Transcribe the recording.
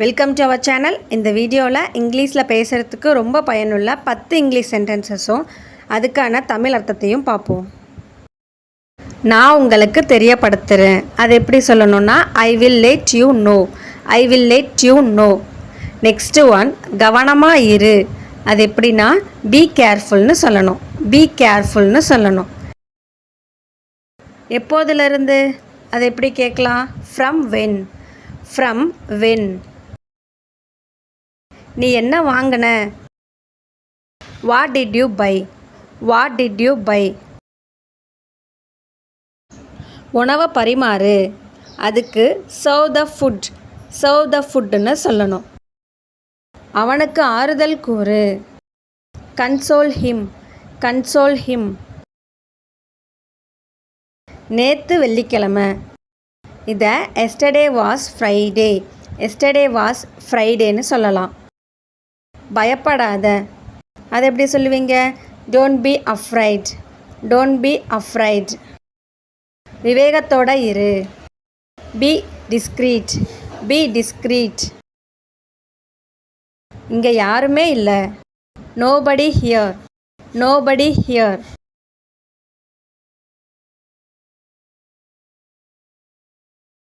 Welcome to our channel இந்த வீடியோவில் இங்கிலீஷில் பேசுகிறதுக்கு ரொம்ப பயனுள்ள பத்து இங்கிலீஷ் சென்டென்சஸும் அதுக்கான தமிழ் அர்த்தத்தையும் பார்ப்போம். நான் உங்களுக்கு தெரியப்படுத்துகிறேன் அது எப்படி சொல்லணும்னா I will let you know I will let you know next one கவனமாக இரு. அது எப்படின்னா பி கேர்ஃபுல்னு சொல்லணும். பி கேர்ஃபுல்னு சொல்லணும். எப்போதுலேருந்து அது எப்படி கேட்கலாம்? ஃப்ரம் வென் ஃப்ரம் வென் நீ என்ன வாங்கின? What did you buy what did you buy உணவை பரிமாறு. அதுக்கு serve the food serve the ஃபுட்டுன்னு சொல்லணும். அவனுக்கு ஆறுதல் கூறு. கன்சோல் ஹிம் கன்சோல் ஹிம் நேற்று வெள்ளிக்கிழமை. இதை yesterday was Friday yesterday was ஃப்ரைடேன்னு சொல்லலாம். பயப்படாத. அது எப்படி சொல்லுவீங்க? Don't be afraid don't be afraid விவேகத்தோட இரு. பி டிஸ்க்ரீட் பி டிஸ்க்ரீட் இங்கே யாருமே இல்லை. Nobody here nobody here